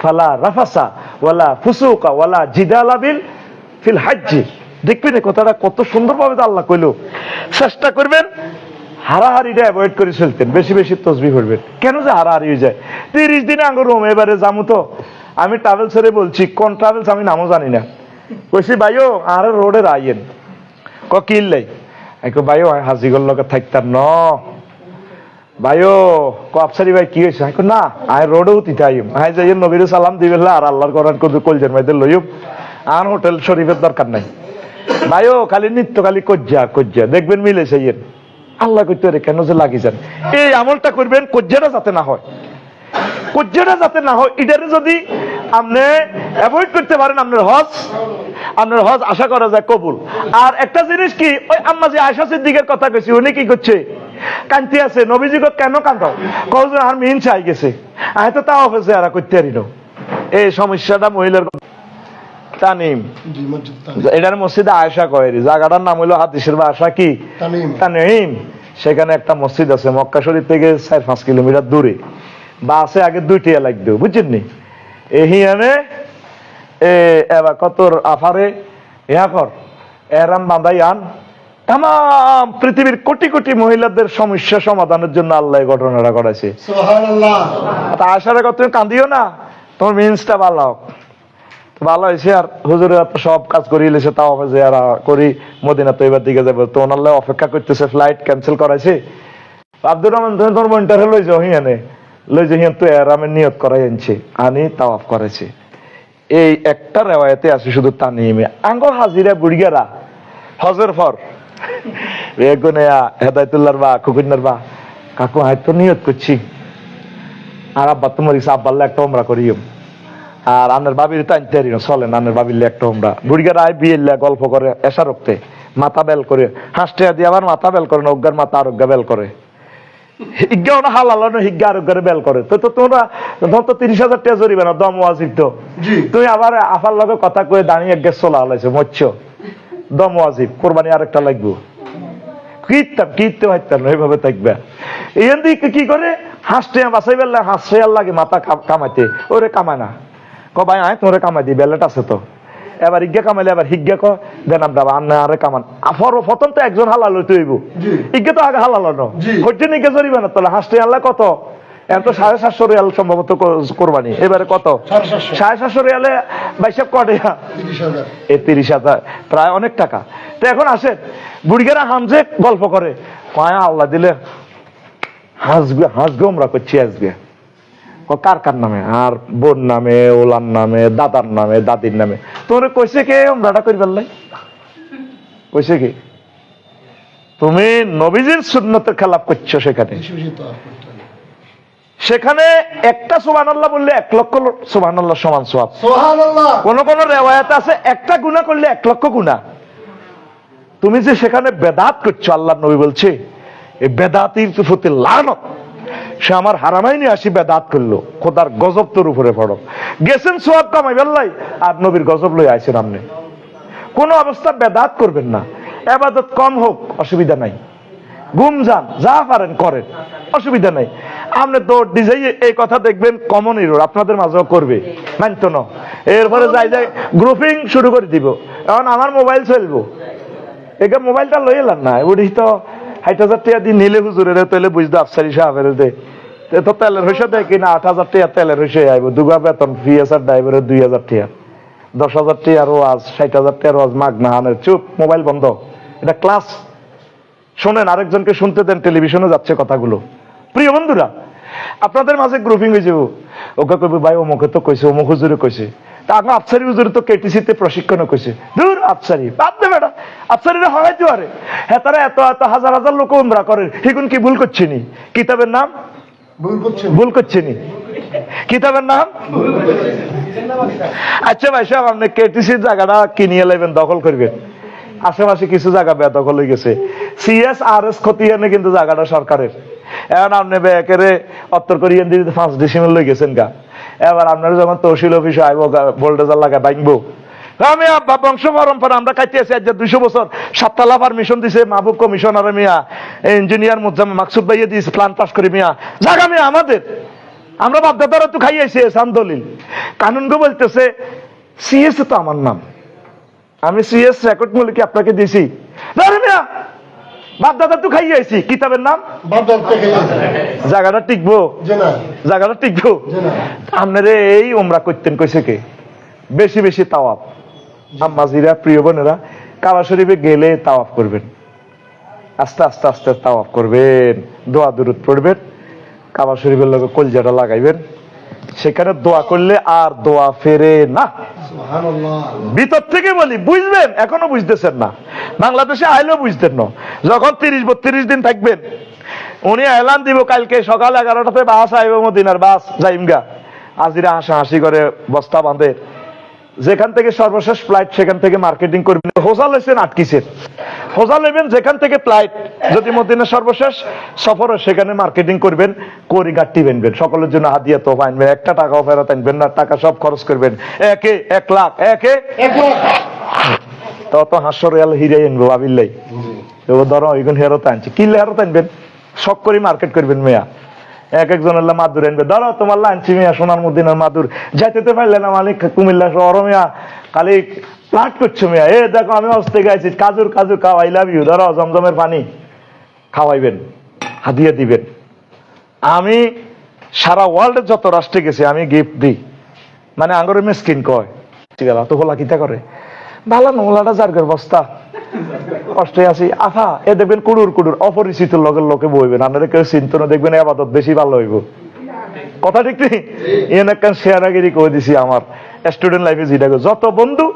ফালা রাফাসা, ওয়ালা ফুসুকা, ওয়ালা জিদালা বিল ফিল হাজ্জি। দেখবেন এই কথাটা কত সুন্দরভাবে আল্লাহ কইলো। চেষ্টা করবেন হারাহারিটা অ্যাভয়েড করে চলতেন। বেশি বেশি তসবি করবেন। কেন যে হারাহারি হয়ে যায়? তিরিশ দিনে আঙ্গুর রুম, এবারে যামু তো। আমি ট্রাভেলসরে বলছি, কোন ট্রাভেলস আমি নামও জানি না। কইছি, ভাইও, আর রোডের আইয়েন ক কই, ভাইও, হাজিগর লগে থাকতাম, ন। ভাইও ক আফসারি ভাই কি হয়েছে? কই, না আয় রোডেও তিতে আইম আয় যাই নবীর সালাম দিবেলা আর আল্লাহর কোরআন কদু কলজের মাইদের লইম আর হোটেল শরীফের দরকার নাই। ভাইও খালি নিত্য খালি কজ্জা কজ্জা। দেখবেন মিলেছে ইয়েন আল্লাহ কইতে রে কেন যে লাগি যান? এই আমলটা করবেন কজ্জাটা যাতে না হয়। কজ্জাটা যাতে না হয় এটারে যদি আপনি অ্যাভয়েড করতে পারেন আপনার হজ আপনার হজ আশা করা যায় কবুল। আর একটা জিনিস কি ওই আম্মা যে আয়সা সিদ্দিকের কথা কইছি উনি কি করছে? কান্তি আছে নবীজিকে কেন কান্দাও? কৌজ আর মিন চাই গেছে। আয় তো তা অফিসে আর করতে পারি এই সমস্যাটা মহিলার তানিম। এটার মসজিদে আয়সা কয়েরি জায়গাটার নাম বাসা কি? তানিম। সেখানে একটা মসজিদ আছে মক্কা শরীফ থেকে চার পাঁচ কিলোমিটার দূরে। বাসে আগে দুইটিয়া লাগতো বুঝছেন নি এহিয়ানে এ এবার কত আফারে? ইয়া কর। এরাম বান্দাই আন। তাম পৃথিবীর কোটি কোটি মহিলাদের সমস্যা সমাধানের জন্য আল্লাহ ঘটনাটা করেছে। তা আশার কথা তুমি কান্দিও না। তোমার মিন্সটা ভালো হোক। ভালো হয়েছে আর হুজুরে সব কাজ করি এলেছে তাও যে আর করি মদিনা তো এবার দিকে যাবে। তো ওনার অপেক্ষা করতেছে ফ্লাইট ক্যান্সেল করাইছে। আব্দুর রহমান তুমি তোর মনটারে লই যাও হিয়ানে লই যে হিয়ান তো এরামের নিয়ত করাই আনছে আনি তাওয়াফ করেছে। এই একটা রেওয়ায়তে আছে শুধু তা নিয়ে আঙ্গ হাজিরা বুড়িয়ারা হজের ফর বেগুনে হেদায়তুল্লার বা কুকুন্নার বা কাকু আয় তো নিয়ত করছি। আর আব্বা তো মরিস আব্বাল্লা একটা করিও আর আনের বাবির তো আনতে পারি না চলেন বাবির একটা ওমরা বুড়িগার আয় বিয়ে গল্প করে এসা রক্তে মাথা বেল করে হাসতে দিয়ে আবার মাথা বেল করে না অজ্ঞার মাথা আরোগ্য বেল করে। হিজ্ঞা ওনা হালাল না হিজ্ঞা আরোগ্যের বেল করে। তো তো তোমরা তোমার তো তিরিশ হাজার টাকা জরিবে না দম ওয়াজিব তো। তুমি আবার আফার লগে কথা কয়ে দাঁড়িয়ে গেছ চলা হলাইছে মৎস্য দম ওয়াজিব কোরবানি আরেকটা লাগবো। কীর্তাম কীর্তে পারতাম এইভাবে থাকবে। এখান থেকে কি করে? হাসতে বাসাই বেলা হাসতে আর লাগে মাথা কাম- কামাইতে। ওরে কামায় না। ক ভাই আয় তোরে কামাই দি বেলেট আছে তো। এবার ইজ্ঞা কামাইলে এবার হিজ্ঞা ক দেন আমরা আন্না আরে কামান। আফর প্রথম তো একজন হালাল হইতে হইব। ইজ্ঞা তো আগে হালাল হলো জি। হচ্ছে নিকে জরিবে না তাহলে হাসতে আনলে কত? এখন তো সাড়ে সাতশো রিয়াল সম্ভবত কোরবানি। এবারে কত? সাড়ে সাতশো। রিয়ালে কটে? এই তিরিশ হাজার। প্রায় অনেক টাকা। তো এখন আসেন বুড়িগেরা হামজে গল্প করে। পায়া আল্লাহ দিলে হাসবে হাসবে আমরা করছি ও কার কার নামে? আর বোন নামে ওলার নামে দাদার নামে দাদির নামে। তোরে কইছে কে আমরাটা করি পারলাই কইছে কি? তুমি নবীজির সুন্নতের খেলাপ করছ সেখানে বেশি বেশি তো করতে হবে সেখানে একটা সুবান আল্লাহ বললে এক লক্ষ সুবান আল্লাহ সমান সুবহানাল্লাহ। কোন কোন রেওয়ায়াত আছে একটা গুণা করলে এক লক্ষ গুণা তুমি যে সেখানে বেদাত করছ আল্লাহ নবী বলছে এই বেদাতির প্রতি লানত। সে আমার হারামাইনি আসি বেদাত করল। খোদার গজব তোর উপরে পড়ো। গেছেন সোয়াব কামাই বেল্লাই আর নবীর গজব লই আইছেন আপনি। কোনো অবস্থা বেদাত করবেন না। এবাদত কম হোক অসুবিধা নাই। গুম যান যা পারেন করেন। অসুবিধা নাই। আপনি দৌড় ডিজাই এই কথা দেখবেন কমন ইরোর আপনাদের মাঝেও করবে। মানতো না। এরপরে যাই যাই গ্রুপিং শুরু করে দিব। এখন আমার মোবাইল চলবো। একে মোবাইলটা লই এলাম না। উঠি তো ষাট হাজার টাকা দিয়ে নিলে হুজুরের তাহলে বুঝতো আফসারি সাহেবের দে। তে তো তেলের হইসে দেয় কিনা? আট হাজার টাকা তেলের হইসে আইব। দুগা বেতন, ফি আসার ড্রাইভারের দুই হাজার টাকা। দশ হাজার টাকা রোয়াজ, ষাট হাজার টাকা রোয়াজ মাগ না হানের। চুপ মোবাইল বন্ধ। এটা ক্লাস শোনেন, আরেকজনকে শুনতে দেন টেলিভিশনে যাচ্ছে কথাগুলো। প্রিয় বন্ধুরা আপনাদের মাঝে গ্রুপিং হয়ে যাব। ওকে কইবে ভাই অমুকে তো কইছে অমুক হুজুরে কইছে। তা আগে আফসারি হুজুরে তো কেটিসিতে প্রশিক্ষণ কইছে। দূর আফসারি বাদ দে বেটা আফসারিরা হওয়াইতে পারে হ্যাঁ তারা এত এত হাজার হাজার লোক উমরা করে হিগুন কি ভুল করছে নি? কিতাবের নাম? ভুল করছে নি। কিতাবের নাম? আচ্ছা ভাই সাহেব আপনি কেটিসির জায়গাটা কিনিয়ে লাইবেন দখল করবেন। আশেপাশে কিছু জায়গা বেদখল হয়ে গেছে। সিএস আর এস খতিয়ানে কিন্তু জায়গাটা সরকারের। এখন আপনি অত্তর দিতে পাঁচ ডিসিমেল লই গেছেন গা। এবার যখন তহসিল আইব লাগা আমি আব্বা বংশ পরম্পরা, আমরা আছি আজ দুইশো বছর। দিছে মাহবুব মিয়া ইঞ্জিনিয়ার মুজাম মাকসুদ ভাইয়ে দিয়েছে প্ল্যান পাস করে মিয়া। জায়গা মিয়া আমাদের। আমরা বাপদাদারা তো খাইয়েছি এসান দলিল। কানুনগো বলতেছে সিএস তো আমার নাম। আমি সিএস রেকর্ড মূল্য আপনাকে রে মিয়া বাপদাদা তো খাইয়েছি কিতাবের নাম? জায়গাটা টিকবো? জায়গাটা টিকবো? আপনারে এই ওমরা করতেন কইছে কে? বেশি বেশি তাওয়াব। আম্মাজিরা প্রিয় বোনেরা কাবা শরীফে গেলে তাওয়াফ করবেন। আস্তে আস্তে আস্তে তাওয়াফ করবেন। দোয়া দুরুদ পড়বেন। কাবা শরীফের লগে কলজাটা লাগাইবেন। সেখানে দোয়া করলে আর দোয়া ফেরে না। ভিতর থেকে বলি বুঝবেন? এখনও বুঝতেছেন না। বাংলাদেশে আইলেও বুঝতেন না। যখন তিরিশ বত্রিশ দিন থাকবেন উনি এলান দিব কালকে সকাল এগারোটাতে বাস আইব মদিনার বাস যাইমগা আজিরা হাসা হাসি করে বস্তা বাঁধে। যেখান থেকে সর্বশেষ ফ্লাইট সেখান থেকে মার্কেটিং করবেন। হোজা লেছেন আটকিছেন হোজা নেবেন যেখান থেকে ফ্লাইট যদি মদিনার সর্বশেষ সফর সেখানে মার্কেটিং করবেন করি গাট্টি বেনবেন। সকলের জন্য হাদিয়া তো আনবেন। একটা টাকাও ফেরত আনবেন না টাকা সব খরচ করবেন। একে এক লাখ একে তত হাস্য রেল হিরে আনব আবিল্লাই ধরো ওইগুন হেরত আনছে। কিনলে হেরত আনবেন? শখ করে মার্কেট করবেন মেয়া। এক একজন মাদুর আনবে ধরো তোমার লাঞ্চি মেয়া, সোনার মদিনার মাদুর। যাইতে পারলে না মালিক, কুমিল্লা শহর মেয়া। প্লাট করছ মেয়া। এ দেখো, আমি অস্তে গাইছি কাজুর কাজুর খাও আই লাভ ইউ ধরো জমজমের পানি খাওয়াইবেন, হাদিয়া দিবেন। আমি সারা ওয়ার্ল্ডের যত রাষ্ট্রে গেছি, আমি গিফট দিই। মানে আঙ্গরের মেসকিন কয়। ঠিক আছে তো হোলা কিতা করে? ভালো নোংলাটা জার্গের বস্তা। আফা এ দেখবেন কুড়ুর কুড়ুর, অপরিচিত লোকে কেউ চিন্ত না, দেখবেন আবাদত বেশি ভালো হইব। কথা ঠিক নেই? এন একখান শেয়ারাগিরি দিছি আমার। স্টুডেন্ট লাইফে। যত বন্ধু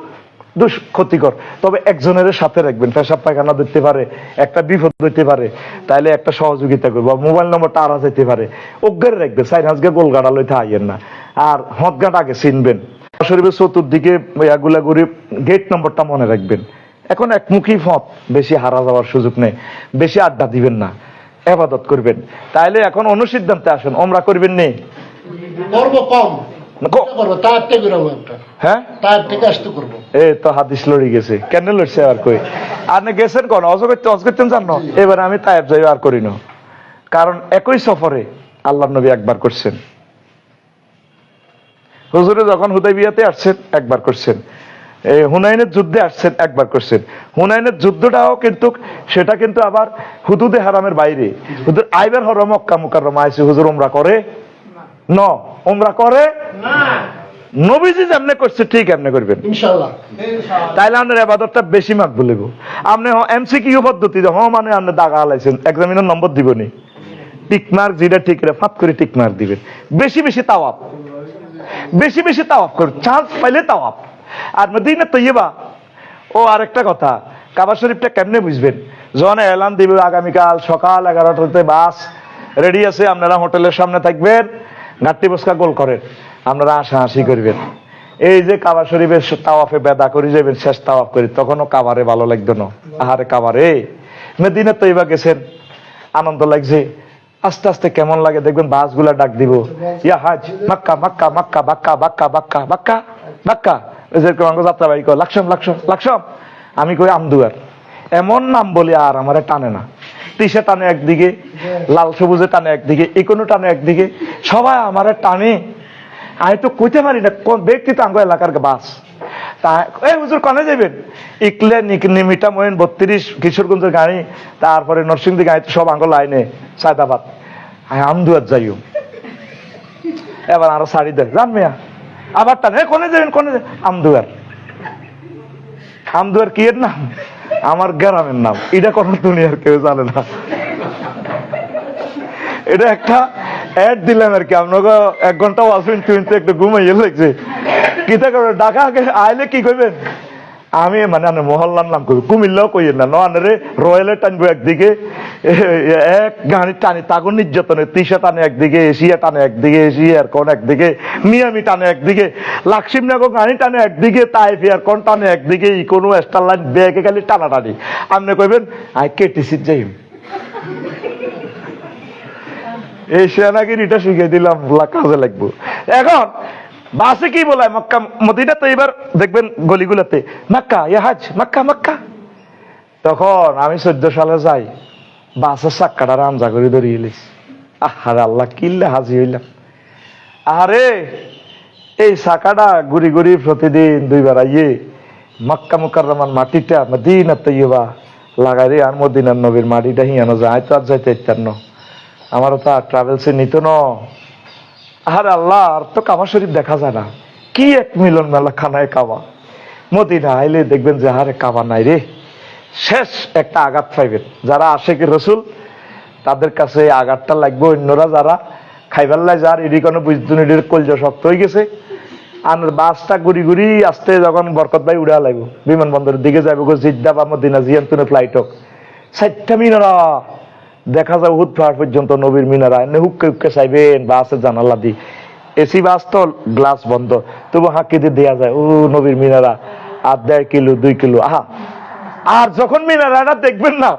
দুষ ক্ষতিকর, তবে একজনের সাথে রাখবেন, পেশাব পায়খানা দিতে পারে, একটা বিপদ হইতে পারে, তাইলে একটা সহযোগিতা করব মোবাইল নম্বরটা আড়া যেতে পারে। অজ্ঞারে রাখবেন সাইড হাজকে গোলগাড়া লইতে আইয়েন না। আর হদগাট আগে চিনবেন। শরীফের চতুর্দিকে ইয়াগুলা গেট নম্বরটা মনে রাখবেন। এখন একমুখী পথ বেশি হারা যাওয়ার সুযোগ নেই। বেশি আড্ডা দিবেন না। এবাদত করবেন। তাইলে এখন অনুসিদ্ধান্তে আসেন। ওমরা করবেন নেই কম। হ্যাঁ? তার থেকে আসতে করব। এই তো হাদিস লড়ি গেছে। কেন লড়ছে আর কই? আর গেছেন কোন অজ করতে অজ করতেন জানো এবার আমি যাই আর করি না। কারণ একই সফরে আল্লাহ নবী একবার করছেন। হুজুরে যখন হুদাই বিয়াতে আসছেন একবার করছেন। হুনাইনের যুদ্ধে আসছেন একবার করছেন। হুনাইনের যুদ্ধটাও কিন্তু সেটা কিন্তু আবার হুদুদে হারামের বাইরে। হুজুর আইবার হর মক্কা মুকাররমা আইছে হুজুর ওমরা করে? ন। ওমরা করে? নবীজি যেমনে করছে ঠিক এমনি করবেন। তাইলে আপনার আবাদতটা বেশি মার্ক বলিব আপনি এমসিকিউ পদ্ধতিতে হ মানে আপনি দাগা হালাইছেন এক্সামিনের নম্বর দিবনি। টিক মার্ক যেটা ঠিক রে ফাত করে টিক মার্ক দিবেন। বেশি বেশি তাওয়াপ বেশি বেশি তাওয়াপ করুন। চান্স পাইলে তাওয়াপ আর মদিনা তৈবা ও আরেকটা কথা, কাবা শরীফটা কেমনে বুঝবেন? যখন এলান দিবে, আগামীকাল সকাল এগারোটাতে বাস রেডি আছে, আপনারা হোটেলের সামনে থাকবেন, ঘাটতি বসকা গোল করেন, আপনারা হাসা হাসি করবেন। এই যে কাবা শরীফের তাওয়াফে বেদা করে যাবেন, শেষ তাওয়াফ করি, তখনও কাবারে ভালো লাগতো না। আহারে কাবারে, মেদিনা তৈবা গেছেন, আনন্দ লাগছে। আস্তে আস্তে কেমন লাগে, দেখবেন বাসগুলা ডাক দিব। ইয়া হাজ, মাক্কা মাক্কা মাক্কা, বাক্কা বাক্কা বাক্কা বাক্কা বাক্কা। ওই যে কেমন যাত্রা বাড়ি কয়, লাকসাম লাকসাম লাকসাম। আমি কই আমদুয়ার এমন নাম বলি আর আমার টানে না। তিসে টানে একদিকে, লাল সবুজে টানে একদিকে, ইকোনো টানে একদিকে, সবাই আমার টানে। আমি তো কইতে পারি না কোন ব্যক্তি তো আঙ্গ এলাকার বাস। তা এই হুজুর কনে যাবেন ইকলে নিমিটা মহিন বত্রিশ কিশোরগঞ্জের গাড়ি, তারপরে নরসিংদী গাড়ি, সব আঙ্গ লাইনে, সায়দাবাদ। আমি আমদুয়ার যাইও। এবার আরও শাড়ি দেয় জান মিয়া। আবার টান কনে কোনে যাবেন, কোনে আমদুয়ার। আমদুয়ার কি এর নাম? আমার গ্রামের নাম। এটা কোন দুনিয়ার কেউ জানে না। এটা একটা অ্যাড দিলাম আর কি। আপনাকে এক ঘণ্টা ওয়াশরুম টুইনতে একটু ঘুমাই লাগছে। কিতা করবে ডাকা আইলে কি করবেন? আমি মানে আনে মহল্লার নাম করি কুমিল্লাও কইয়েন না নয়ানে রয়েলে টানবো একদিকে এক গাড়ি টানি তাগর নির্যাতনে, তিসা টানে একদিকে, এশিয়া টানে একদিকে, এশিয়ার কোন একদিকে, মিয়ামি টানে একদিকে লাকসিম নাগর গাড়ি টানে একদিকে, তাইফিয়ার কোন টানে একদিকে ই কোনো স্টার লাইন ব্যাগে খালি টানা টানি আপনি কইবেন, আই কেটিসি যাইম। এই সেনাগিরিটা শিখে দিলাম লা কাজে লাগবো। এখন বাসে কি বলায় মক্কা মদিনা তো এবার দেখবেন গলিগুলোতে, মাক্কা ইয়াহাজ মাক্কা মাক্কা। তখন আমি চোদ্দ সালে যাই, বাসের চাক্কাটা রামজা করে ধরিয়ে এলিস আহারে আল্লাহ কিল্লে হাজি হইলাম। আরে এই চাকাটা ঘুরি ঘুরি প্রতিদিন দুইবার আইয়ে মক্কা মুকাররমার মাটিটা মদিনা তৈবা লাগাই রে আর মদিনার নবীর মাটিটা হিয়ানো যায়, তো আর যাইতে ইত্যান্ন। আমারও তো আর ট্রাভেলসে নিত ন। আরে আল্লাহ, আর তো কাবা শরীফ দেখা যায় না। কি এক মিলন মেলা খানায় কাবা। মদিনা আইলে দেখবেন যে আরে কাবা নাই রে। শেষ একটা আঘাত পাইবেন। যারা আসে কি রসুল, তাদের কাছে আঘাতটা লাগবে। অন্যরা যারা খাইবাল্লায় যার এডি কোনো বুঝতুন এডির কলজ শক্ত হয়ে গেছে। আর বাসটা ঘুরি ঘুরি আসতে যখন বরকত ভাই উড়া লাগবো। বিমানবন্দরের দিকে যাব জিদ্দা বা মদিনা, জিয়ান ফ্লাইট হোক। চারটা মিনারা দেখা যায় উহুদ পাহাড় পর্যন্ত নবীর মিনারা এনে হুক্কে হুক্কে চাইবেন বাসের জানালা দি এসি বাস তো গ্লাস বন্ধ, তবু হাঁকি দিয়ে দেওয়া যায়, ও নবীর মিনারা আর দেড় কিলো, দুই কিলো, আহা। আর যখন মিনারাটা দেখবেন না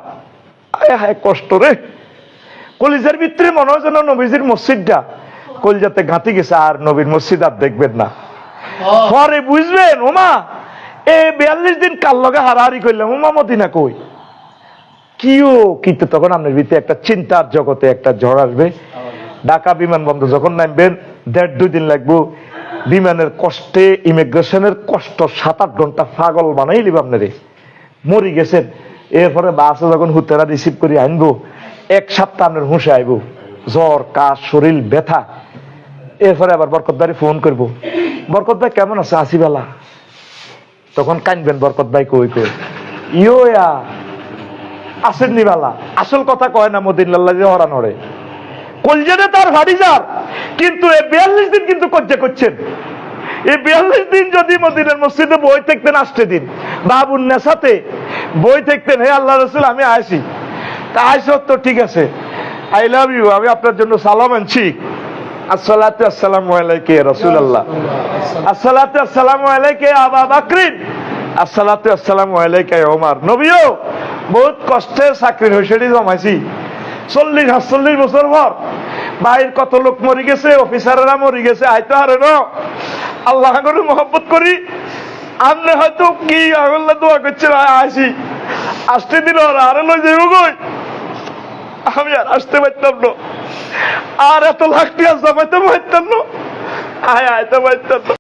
হায়, কষ্ট রে। কলিজার ভিতরে মনে হয় যেন নবীজির মসজিদটা। কলিজাতে গাঁতি গেছে, আর নবীর মসজিদ আর দেখবেন না। পরে বুঝবেন ওমা এ বিয়াল্লিশ দিন কাল লগে হারাহারি করলাম? ওমা মদিনা কই? কিও কিন্তু তখন আপনার ভিতরে একটা চিন্তার জগতে একটা ঝড় আসবে। ঢাকা বিমানবন্দর যখন নামবেন দেড় দুই দিন লাগবো। বিমানের কষ্টে ইমিগ্রেশনের কষ্ট সাত আট ঘণ্টা পাগল বানাই লিব আপনারে। মরি গেছেন। এরপরে বাসে যখন হুতেরা রিসিভ করে আনব এক সপ্তাহ আপনার হুঁশে আইব। জ্বর কাশ শরীর ব্যথা। এরপরে আবার বরকত ভাই ফোন করব। বরকত ভাই কেমন আছে আসিবেলা তখন কানবেন বরকত ভাই কই কই ইয়া। আসেন নিবালা আসল কথা কয় না মদিন লাল্লা যে হরান হরে। কলজেনে তার ভাড়ি যার, কিন্তু এই বিয়াল্লিশ দিন কিন্তু কজ্জা করছেন। এই বিয়াল্লিশ দিন যদি মদিনের মসজিদে বই থাকতেন আসতে দিন। বাবুর নেশাতে বই থাকতেন, হে আল্লাহ রসুল, আমি আসি তা আইসো তো ঠিক আছে। আই লাভ ইউ আমি আপনার জন্য সালাম আনছি। আসসালাতু আসসালামু আলাইকে রসুল আল্লাহ আসসালাতু আসসালামু আলাইকে আবা বাকরিন। আসসালাতু আসসালামু আলাইকে ওমর নবীও বহুত কষ্টে চাকরির হইসেডি জমাইছি। চল্লিশ, সাতচল্লিশ বছর পর বাইর কত লোক মরি গেছে, অফিসারেরা মরি গেছে, আইতো আরে আল্লাহ করে মহব্বত করি আপনি হয়তো কি আগল্লা দোয়া করছেন আসি আসতে দিল, আর লই যাইব কই? আমি আর আসতে পারতাম না। আর এত লাখ টিয়া জমাইতে পারতাম না। আয় আয়, তো পারতাম না।